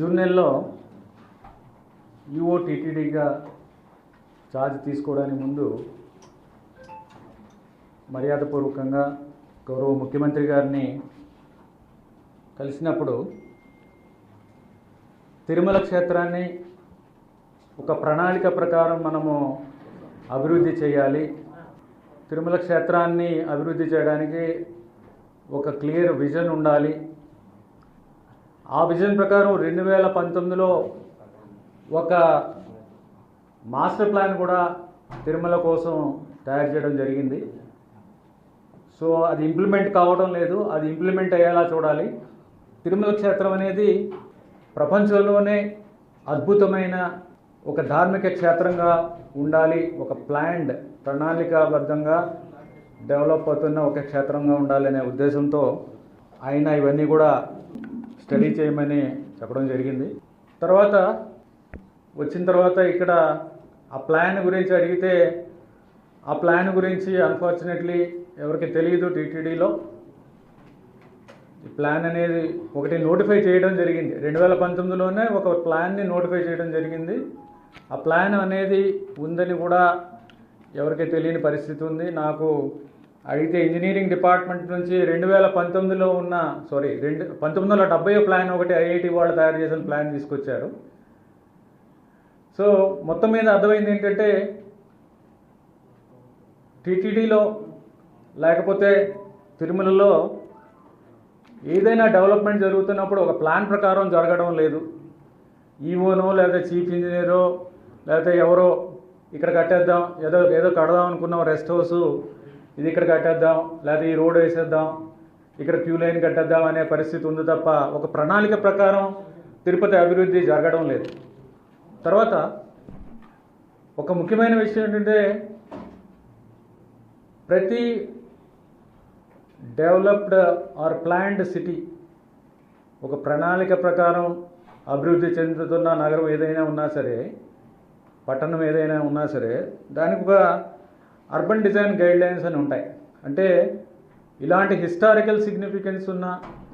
June నెలలో యుఓ టీటీడీగా charge తీసుకోవడానికి ముందు మర్యాదపూర్వకంగా గౌరవ ముఖ్యమంత్రి గారిని కలిసినప్పుడు తిరుమల క్షేత్రాన్ని ఒక ప్రణాళిక ప్రకారం మనము అభివృద్ధి చేయాలి. తిరుమల క్షేత్రాన్ని అభివృద్ధి చేయడానికి ఒక క్లియర్ విజన్ ఉండాలి. ఆ విజన్ ప్రకారం రెండు వేల పంతొమ్మిదిలో ఒక మాస్టర్ ప్లాన్ కూడా తిరుమల కోసం తయారు చేయడం జరిగింది. సో అది ఇంప్లిమెంట్ కావడం లేదు. అది ఇంప్లిమెంట్ అయ్యేలా చూడాలి. తిరుమల క్షేత్రం అనేది ప్రపంచంలోనే అద్భుతమైన ఒక ధార్మిక క్షేత్రంగా ఉండాలి. ఒక ప్లాన్డ్ ప్రణాళికాబద్ధంగా డెవలప్ అవుతున్న ఒక క్షేత్రంగా ఉండాలనే ఉద్దేశంతో ఆయన ఇవన్నీ కూడా స్టడీ చేయమని చెప్పడం జరిగింది. తర్వాత వచ్చిన తర్వాత ఇక్కడ ఆ ప్లాన్ గురించి అడిగితే ఆ ప్లాన్ గురించి అన్ఫార్చునేట్లీ ఎవరికి తెలియదు టీటీడీలో. ఈ ప్లాన్ అనేది ఒకటి నోటిఫై చేయడం జరిగింది. రెండు వేల పంతొమ్మిదిలోనే ఒక ప్లాన్ని నోటిఫై చేయడం జరిగింది. ఆ ప్లాన్ అనేది ఉందని కూడా ఎవరికి తెలియని పరిస్థితి ఉంది. నాకు అడిగితే ఇంజనీరింగ్ డిపార్ట్మెంట్ నుంచి రెండు వేల పంతొమ్మిదిలో ఉన్న సారీ రెండు పంతొమ్మిది వందల డెబ్బై ప్లాన్ ఒకటి ఐఐటి వాళ్ళు తయారు చేసిన ప్లాన్ తీసుకొచ్చారు. సో మొత్తం మీద అర్థమైంది ఏంటంటే టీటీడీలో లేకపోతే తిరుమలలో ఏదైనా డెవలప్మెంట్ జరుగుతున్నప్పుడు ఒక ప్లాన్ ప్రకారం జరగడం లేదు. ఈఓనో లేదా చీఫ్ ఇంజనీరో లేకపోతే ఎవరో ఇక్కడ కట్టేద్దాం ఏదో ఏదో కడదాం అనుకున్నాం రెస్ట్ హౌస్ ఇది ఇక్కడ కట్టేద్దాం లేదా ఈ రోడ్ వేసేద్దాం ఇక్కడ క్యూ లైన్ కట్టేద్దాం అనే పరిస్థితి ఉంది తప్ప ఒక ప్రణాళిక ప్రకారం తిరుపతి అభివృద్ధి జరగడం లేదు. తర్వాత ఒక ముఖ్యమైన విషయం ఏంటంటే ప్రతి డెవలప్డ్ ఆర్ ప్లాన్డ్ సిటీ ఒక ప్రణాళిక ప్రకారం అభివృద్ధి చెందుతున్న నగరం ఏదైనా ఉన్నా సరే పట్టణం ఏదైనా ఉన్నా సరే దానికి ఒక అర్బన్ డిజైన్ గైడ్లైన్స్ అని ఉంటాయి. అంటే ఇలాంటి హిస్టారికల్ సిగ్నిఫికెన్స్ ఉన్న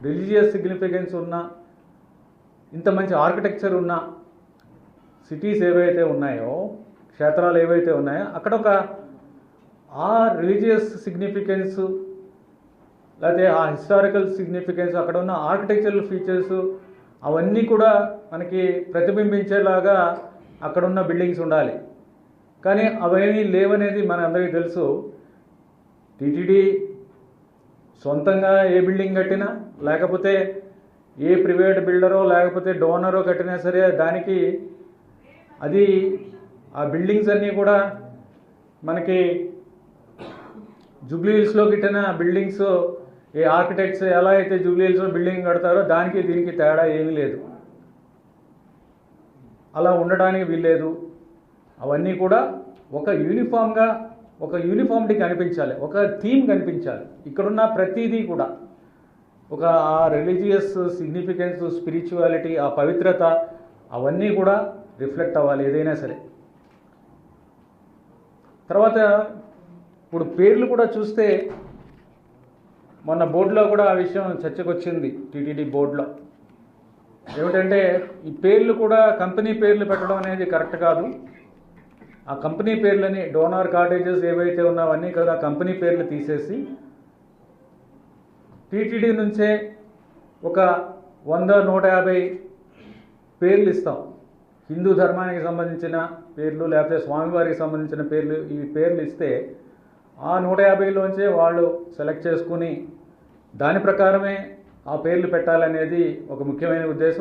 రిలీజియస్ సిగ్నిఫికెన్స్ ఉన్న ఇంత మంచి ఆర్కిటెక్చర్ ఉన్న సిటీస్ ఏవైతే ఉన్నాయో క్షేత్రాలు ఏవైతే ఉన్నాయో అక్కడ ఒక ఆ రిలీజియస్ సిగ్నిఫికెన్స్ లేకపోతే ఆ హిస్టారికల్ సిగ్నిఫికెన్స్ అక్కడ ఉన్న ఆర్కిటెక్చరల్ ఫీచర్స్ అవన్నీ కూడా మనకి ప్రతిబింబించేలాగా అక్కడ ఉన్న బిల్డింగ్స్ ఉండాలి. కానీ అవేమీ లేవనేది మన అందరికీ తెలుసు. టీటీడీ సొంతంగా ఏ బిల్డింగ్ కట్టినా లేకపోతే ఏ ప్రైవేట్ బిల్డరో లేకపోతే డోనరో కట్టినా సరే దానికి అది ఆ బిల్డింగ్స్ అన్నీ కూడా మనకి జూబ్లీ హిల్స్లో కట్టిన బిల్డింగ్స్ ఏ ఆర్కిటెక్ట్స్ ఎలా అయితే జూబ్లీ హిల్స్లో బిల్డింగ్ కడతారో దానికి దీనికి తేడా ఏమీ లేదు. అలా ఉండడానికి వీల్లేదు. అవన్నీ కూడా ఒక యూనిఫామ్గా ఒక యూనిఫామిటీ కనిపించాలి ఒక థీమ్ కనిపించాలి. ఇక్కడున్న ప్రతిదీ కూడా ఒక ఆ రిలీజియస్ సిగ్నిఫికెన్స్ స్పిరిచువాలిటీ ఆ పవిత్రత అవన్నీ కూడా రిఫ్లెక్ట్ అవ్వాలి ఏదైనా సరే. తర్వాత ఇప్పుడు పేర్లు కూడా చూస్తే మొన్న బోర్డులో కూడా ఆ విషయం చర్చకు వచ్చింది టీటీడీ బోర్డులో. ఏమిటంటే ఈ పేర్లు కూడా కంపెనీ పేర్లు పెట్టడం అనేది కరెక్ట్ కాదు. ఆ కంపెనీ పేర్లని డోనార్ కాటేజెస్ ఏవైతే ఉన్నావన్నీ కదా కంపెనీ పేర్లు తీసేసి టీటీడీ నుంచే ఒక వంద నూట యాభై పేర్లు ఇస్తాం. హిందూ ధర్మానికి సంబంధించిన పేర్లు లేకపోతే స్వామివారికి సంబంధించిన పేర్లు ఈ పేర్లు ఇస్తే ఆ నూట యాభైలోంచే వాళ్ళు సెలెక్ట్ చేసుకుని దాని ప్రకారమే ఆ పేర్లు పెట్టాలనేది ఒక ముఖ్యమైన ఉద్దేశం.